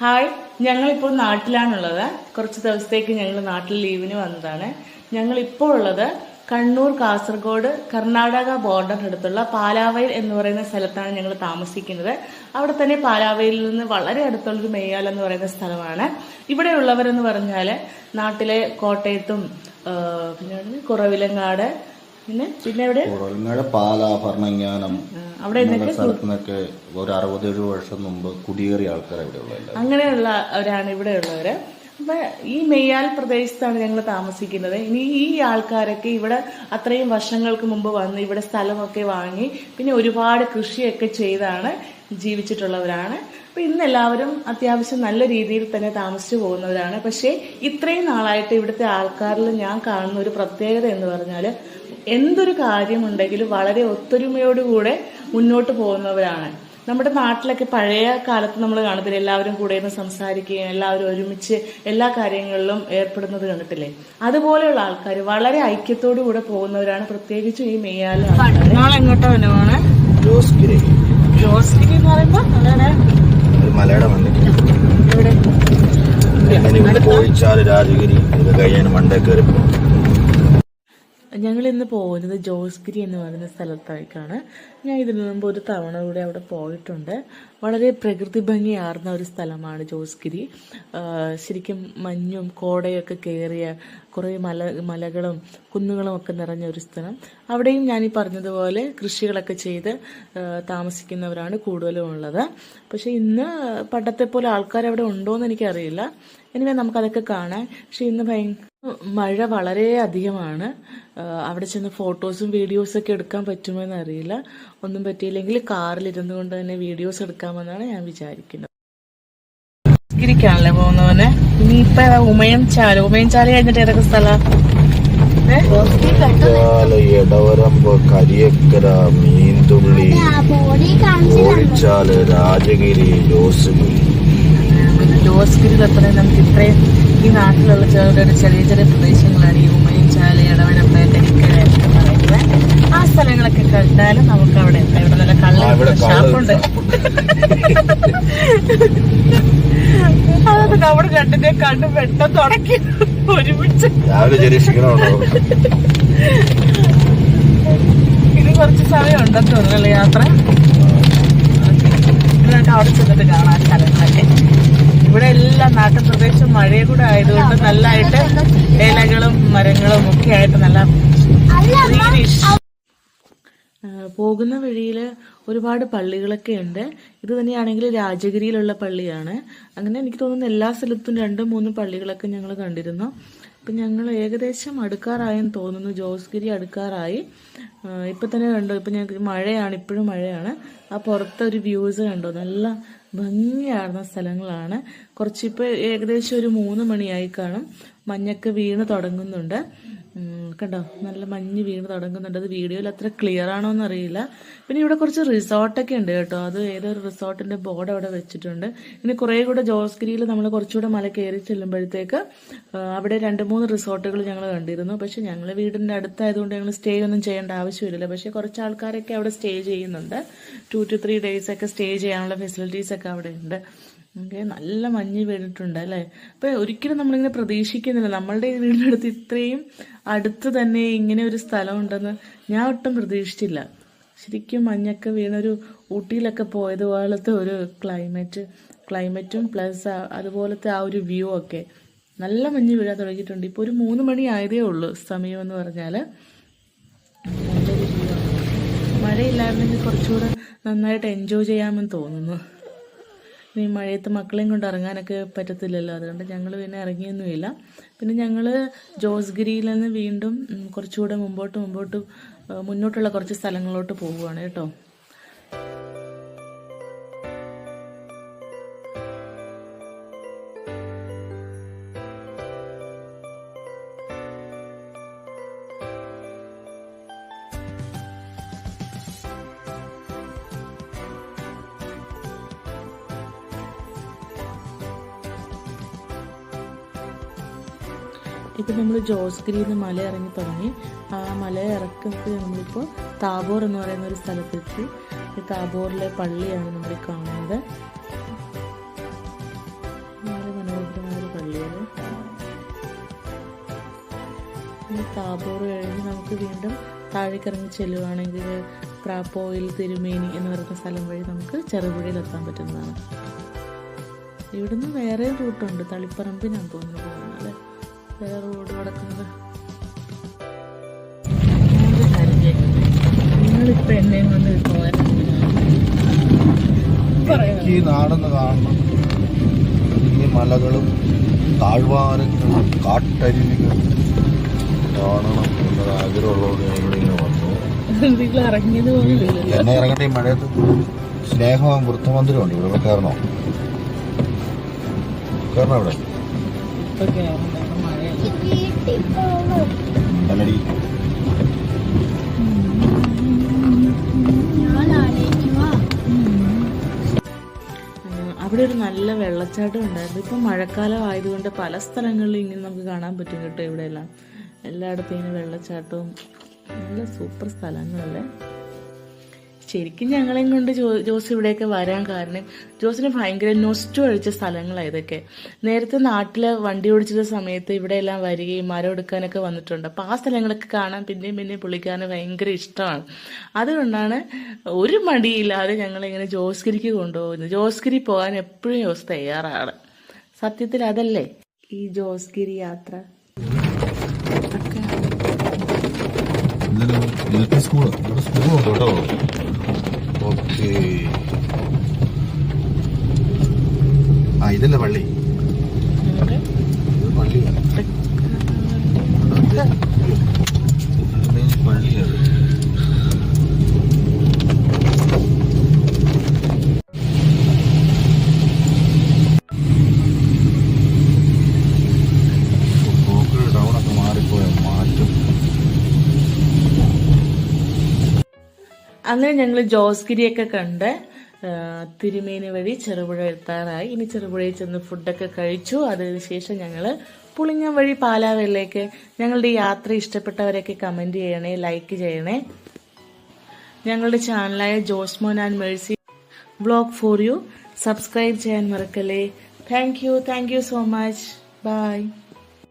Hi ഞങ്ങളിപ്പോൾ നാട്ടിലാണുള്ളത്. കുറച്ച് ദിവസത്തേക്ക് ഞങ്ങൾ നാട്ടിൽ ലീവിന് വന്നതാണ്. ഞങ്ങൾ ഇപ്പോൾ ഉള്ളത് കണ്ണൂർ കാസർഗോഡ് കർണാടക ബോർഡറിനടുത്തുള്ള പാലാവയൽ എന്ന് പറയുന്ന സ്ഥലത്താണ് ഞങ്ങൾ താമസിക്കുന്നത്. അവിടെ തന്നെ പാലാവയിൽ നിന്ന് വളരെ അടുത്തുള്ളൊരു മെയ്യാൽ എന്ന് പറയുന്ന സ്ഥലമാണ്. ഇവിടെയുള്ളവരെന്ന് പറഞ്ഞാൽ നാട്ടിലെ കോട്ടയത്തും പിന്നെ കുറവിലങ്ങാട് പിന്നെ? അവിടെ ഒരു അറുപത്തേഴ് വർഷം മുമ്പ് കുടിയേറിയ ആൾക്കാർ ഇവിടെ ഉള്ളത് ഇവിടെ ഇവിടെയുള്ളവര് അപ്പൊ ഈ മെയ്യാൽ പ്രദേശത്താണ് ഞങ്ങൾ താമസിക്കുന്നത്. ഇനി ഈ ആൾക്കാരൊക്കെ ഇവിടെ അത്രയും വർഷങ്ങൾക്ക് മുമ്പ് വന്ന് ഇവിടെ സ്ഥലമൊക്കെ വാങ്ങി പിന്നെ ഒരുപാട് കൃഷിയൊക്കെ ചെയ്താണ് ജീവിച്ചിട്ടുള്ളവരാണ്. അപ്പൊ ഇന്ന് എല്ലാവരും അത്യാവശ്യം നല്ല രീതിയിൽ തന്നെ താമസിച്ചു പോകുന്നവരാണ്. പക്ഷേ ഇത്രയും നാളായിട്ട് ഇവിടുത്തെ ആൾക്കാരിൽ ഞാൻ കാണുന്ന ഒരു പ്രത്യേകത എന്ന് പറഞ്ഞാൽ എന്തൊരു കാര്യമുണ്ടെങ്കിലും വളരെ ഒത്തൊരുമയോടുകൂടെ മുന്നോട്ട് പോകുന്നവരാണ്. നമ്മുടെ നാട്ടിലൊക്കെ പഴയ കാലത്ത് നമ്മൾ കാണത്തില്ല എല്ലാവരും കൂടെ ഇരുന്ന് സംസാരിക്കുകയും എല്ലാവരും ഒരുമിച്ച് എല്ലാ കാര്യങ്ങളിലും ഏർപ്പെടുന്നത് കണ്ടിട്ടില്ലേ? അതുപോലെയുള്ള ആൾക്കാർ വളരെ ഐക്യത്തോടു കൂടെ പോകുന്നവരാണ്. പ്രത്യേകിച്ച് ഈ മെയ്യാലും നാളെ എങ്ങോട്ടാ ജോസ്ഗിരി ജോസ്ഗിരി എന്ന് പറയുമ്പോ അങ്ങനെ ഒരു മലയുടെ മണ്ടയ്ക്ക് പോയിച്ചാൽ രാജഗിരി ഇത് കഴിയാൻ മണ്ടേ കയറി പോകും ഞങ്ങൾ ഇന്ന് പോകുന്നത് ജോസ്ഗിരി എന്ന് പറയുന്ന സ്ഥലത്തേക്കാണ് ഞാൻ ഇതിനു മുമ്പ് ഒരു തവണ കൂടെ അവിടെ പോയിട്ടുണ്ട്. വളരെ പ്രകൃതി ഭംഗിയാർന്ന ഒരു സ്ഥലമാണ് ജോസ്ഗിരി. ശരിക്കും മഞ്ഞും കോടയൊക്കെ കയറിയ കുറേ മല മലകളും കുന്നുകളും ഒക്കെ നിറഞ്ഞ ഒരു സ്ഥലം. അവിടെയും ഞാൻ ഈ പറഞ്ഞതുപോലെ കൃഷികളൊക്കെ ചെയ്ത് താമസിക്കുന്നവരാണ് കൂടുതലും ഉള്ളത്. പക്ഷെ ഇന്ന് പണ്ടത്തെ പോലെ ആൾക്കാർ അവിടെ ഉണ്ടോ എന്ന് എനിക്കറിയില്ല. എനിവേ നമുക്കതൊക്കെ കാണാം പക്ഷെ ഇന്ന് ഭയങ്കര മഴ വളരെ അധികമാണ് അവിടെ ചെന്ന് ഫോട്ടോസും വീഡിയോസും ഒക്കെ എടുക്കാൻ പറ്റുമോ എന്നറിയില്ല ഒന്നും പറ്റിയില്ലെങ്കിൽ കാറിൽ ഇരുന്നു കൊണ്ട് തന്നെ വീഡിയോസ് എടുക്കാമെന്നാണ് ഞാൻ വിചാരിക്കുന്നത്. ഗിരിക്കാണല്ലേ പോകുന്നവന് ഇനിയിപ്പ ഉമയം ചാല ഉമയം ചാല കഴിഞ്ഞിട്ട് ഏതൊക്കെ സ്ഥലം? എടവരമ്പ് കരിയക്കര മീൻതുള്ളി രാജഗിരി ജോസ്ഗിരി. ജോസ്ഗിരിയിൽ എത്തണേ നമുക്ക് ഇത്രയും ഈ നാട്ടിലുള്ള ചെറിയ ചെറിയ ചെറിയ പ്രദേശങ്ങളാണ് ഈ ഉമ്മയും ചാല ഇടവരമ്പ് കരിക്കര എന്നൊക്കെ പറയുന്നത്. ആ സ്ഥലങ്ങളൊക്കെ കണ്ടാലും നമുക്ക് അവിടെ എത്താം ഇവിടെ നല്ല കള്ള ഷാപ്പുണ്ട്. അതൊക്കെ നമ്മുടെ കണ്ടിന്റെ കണ്ണ് വെട്ടം തുടക്കി ഒരുമിച്ച്. ഇനി കുറച്ച് സമയം ഉണ്ടെന്ന് തോന്നുന്നല്ലേ യാത്ര? അവിടെ ചെന്നിട്ട് കാണാൻ സ്ഥലങ്ങളൊക്കെ. ഇവിടെ എല്ലാം നാട്ടുപ്രദേശം മഴയെ കൂടെ ആയതുകൊണ്ട് നല്ലതായിട്ട് ഇലകളും മരങ്ങളും ഒക്കെ ആയിട്ട് നല്ല. പോകുന്ന വഴിയിൽ ഒരുപാട് പള്ളികളൊക്കെ ഉണ്ട്. ഇത് തന്നെയാണെങ്കിൽ രാജഗിരിയിലുള്ള പള്ളിയാണ്. അങ്ങനെ എനിക്ക് തോന്നുന്നു എല്ലാ സ്ഥലത്തും രണ്ടും മൂന്നും പള്ളികളൊക്കെ ഞങ്ങൾ കണ്ടിരുന്നു. അപ്പം ഞങ്ങൾ ഏകദേശം അടുക്കാറായെന്ന് തോന്നുന്നു. ജോസ്ഗിരി അടുക്കാറായി. ഇപ്പം തന്നെ കണ്ടോ ഇപ്പം ഞങ്ങൾക്ക് മഴയാണ് ഇപ്പോഴും മഴയാണ്. ആ പുറത്തൊരു വ്യൂസ് കണ്ടോ നല്ല ഭംഗിയാർന്ന സ്ഥലങ്ങളാണ്. കുറച്ചിപ്പോൾ ഏകദേശം ഒരു മൂന്ന് മണിയായി കാണും. മഞ്ഞൊക്കെ വീണ് തുടങ്ങുന്നുണ്ട്. കണ്ടോ? നല്ല മഞ്ഞ് വീണ് തുടങ്ങുന്നുണ്ട്. അത് വീഡിയോയിൽ അത്ര ക്ലിയർ ആണോ എന്നറിയില്ല പിന്നെ ഇവിടെ കുറച്ച് റിസോർട്ടൊക്കെ ഉണ്ട് കേട്ടോ. അത് ഏതൊരു റിസോർട്ടിന്റെ ബോർഡ് അവിടെ വെച്ചിട്ടുണ്ട്. ഇനി കുറേ കൂടെ ജോസ്ഗിരിയിൽ നമ്മൾ കുറച്ചുകൂടെ മല കയറി ചെല്ലുമ്പോഴത്തേക്ക് അവിടെ രണ്ട് മൂന്ന് റിസോർട്ടുകൾ ഞങ്ങൾ കണ്ടിരുന്നു. പക്ഷെ ഞങ്ങൾ വീടിന്റെ അടുത്തായതുകൊണ്ട് ഞങ്ങൾ സ്റ്റേ ഒന്നും ചെയ്യേണ്ട ആവശ്യമില്ല പക്ഷെ കുറച്ച് ആൾക്കാരൊക്കെ അവിടെ സ്റ്റേ ചെയ്യുന്നുണ്ട്. ടു ടു ത്രീ ഡേയ്സ് ഒക്കെ സ്റ്റേ ചെയ്യാനുള്ള ഫെസിലിറ്റീസ് ഒക്കെ അവിടെ ഉണ്ട്. ഓക്കെ നല്ല മഞ്ഞ് വീണിട്ടുണ്ട് അല്ലേ? അപ്പൊ ഒരിക്കലും നമ്മളിങ്ങനെ പ്രതീക്ഷിക്കുന്നില്ല. നമ്മളുടെ വീടിന്റെ അടുത്ത് ഇത്രയും അടുത്ത് തന്നെ ഇങ്ങനെ ഒരു സ്ഥലം ഉണ്ടെന്ന് ഞാൻ ഒട്ടും പ്രതീക്ഷിച്ചില്ല. ശരിക്കും മഞ്ഞൊക്കെ വീണൊരു ഊട്ടിയിലൊക്കെ പോയതുപോലത്തെ ഒരു ക്ലൈമറ്റ് ക്ലൈമറ്റും പ്ലസ് അതുപോലത്തെ ആ ഒരു വ്യൂ ഒക്കെ. നല്ല മഞ്ഞ് വീഴാൻ തുടങ്ങിയിട്ടുണ്ട്. ഇപ്പോൾ ഒരു മൂന്ന് മണി ആയതേ ഉള്ളൂ സമയം എന്ന് പറഞ്ഞാൽ മഴയില്ലായിരുന്നെങ്കിൽ കുറച്ചുകൂടെ നന്നായിട്ട് എൻജോയ് ചെയ്യാമെന്ന് തോന്നുന്നു. ഇനി മഴയത്ത് മക്കളെയും കൊണ്ട് ഇറങ്ങാനൊക്കെ പറ്റത്തില്ലല്ലോ. അതുകൊണ്ട് ഞങ്ങൾ പിന്നെ ഇറങ്ങിയൊന്നുമില്ല. പിന്നെ ഞങ്ങൾ ജോസ്ഗിരിയിൽ നിന്ന് വീണ്ടും കുറച്ചുകൂടെ മുമ്പോട്ട് മുമ്പോട്ട് മുന്നോട്ടുള്ള കുറച്ച് സ്ഥലങ്ങളിലോട്ട് പോവുകയാണ് കേട്ടോ. ഇപ്പം നമ്മൾ ജോസ്ഗിരിയിൽ നിന്ന് മല ഇറങ്ങി തുടങ്ങി. ആ മല ഇറക്കത്തിൽ നമ്മളിപ്പോൾ താബോർ എന്ന് പറയുന്ന ഒരു സ്ഥലത്തെത്തി. ഈ താബോറിലെ പള്ളിയാണ് നമ്മൾ കാണുന്നത്. വളരെ മനോഹരമായ ഒരു പള്ളിയാണ്. ഈ താബോർ കഴിഞ്ഞ് നമുക്ക് വീണ്ടും താഴേക്കിറങ്ങി ചെല്ലുകയാണെങ്കിൽ പ്രാപ്പോയിൽ തിരുമേനി എന്ന് പറയുന്ന സ്ഥലം വഴി നമുക്ക് ചെറുപുഴയിൽ എത്താൻ പറ്റുന്നതാണ്. ഇവിടുന്ന് വേറെ റൂട്ടുണ്ട്. തളിപ്പറമ്പിനാണ് തോന്നുന്നത് വേറെ റോഡ് കിടക്കുന്നത്? നിങ്ങളിപ്പോ എന്നെയും കൊണ്ട് ഈ നാടൊന്ന് കാണണം. ഈ മലകളും താഴ്വാരങ്ങളും കാട്ടരുവികളും കാണണം എന്നൊരു ആഗ്രഹമുള്ളതുകൊണ്ട് ഞാൻ ഇവിടെ ഇങ്ങനെ വന്നു. എന്നെ ഇറങ്ങട്ടെ ഈ മഴയത്ത് സ്നേഹം വൃത്തമന്ദിരമുണ്ട്. ഇവിടെ കയറണോ? കയറണോ ഇവിടെ അവിടെ ഒരു നല്ല വെള്ളച്ചാട്ടം ഉണ്ടായിരുന്നു. ഇപ്പം മഴക്കാലം ആയതുകൊണ്ട് പല സ്ഥലങ്ങളിലും ഇങ്ങനെ നമുക്ക് കാണാൻ പറ്റും കേട്ടോ ഇവിടെയെല്ലാം. എല്ലായിടത്തും ഇങ്ങനെ വെള്ളച്ചാട്ടവും. നല്ല സൂപ്പർ സ്ഥലങ്ങളല്ലേ? ശരിക്കും ഞങ്ങളെയും കൊണ്ട് ജോ ജോസ് ഇവിടെയൊക്കെ വരാൻ കാരണം ജോസിന് ഭയങ്കര നൊസ്റ്റു അടിച്ച സ്ഥലങ്ങളാണ് ഇതൊക്കെ. നേരത്തെ നാട്ടിലെ വണ്ടി ഓടിച്ചിരുന്ന സമയത്ത് ഇവിടെ എല്ലാം വരികയും മരം എടുക്കാനൊക്കെ വന്നിട്ടുണ്ട്. അപ്പോൾ ആ സ്ഥലങ്ങളൊക്കെ കാണാൻ പിന്നെയും പിന്നെയും പുള്ളിക്കാരന് ഭയങ്കര ഇഷ്ടമാണ്. അതുകൊണ്ടാണ് ഒരു മടിയില്ലാതെ ഞങ്ങളിങ്ങനെ ജോസ്ഗിരിക്ക് കൊണ്ടുപോകുന്നത്. ജോസ്ഗിരി പോകാൻ എപ്പോഴും ജോസ് തയ്യാറാണ്. സത്യത്തിൽ അതല്ലേ? ഈ ജോസ്ഗിരി യാത്ര. സ്കൂൾ? സ്കൂളുണ്ട് കേട്ടോ. ഓക്കെ. ആ ഇതല്ലേ പള്ളി? അങ്ങനെ ഞങ്ങൾ ജോസ്ഗിരിയൊക്കെ കണ്ട് തിരുമേനി വഴി ചെറുപുഴ എത്താറായി. ഇനി ചെറുപുഴയിൽ ചെന്ന് ഫുഡൊക്കെ കഴിച്ചു. അതിനുശേഷം ഞങ്ങൾ പുളിങ്ങം വഴി പാലാവെല്ലേക്ക്. ഞങ്ങളുടെ യാത്ര ഇഷ്ടപ്പെട്ടവരൊക്കെ കമന്റ് ചെയ്യണേ ലൈക്ക് ചെയ്യണേ. ഞങ്ങളുടെ ചാനലായ Josmon and Mercy blog for you subscribe ചെയ്യാൻ മറക്കല്ലേ. Thank you thank you so much bye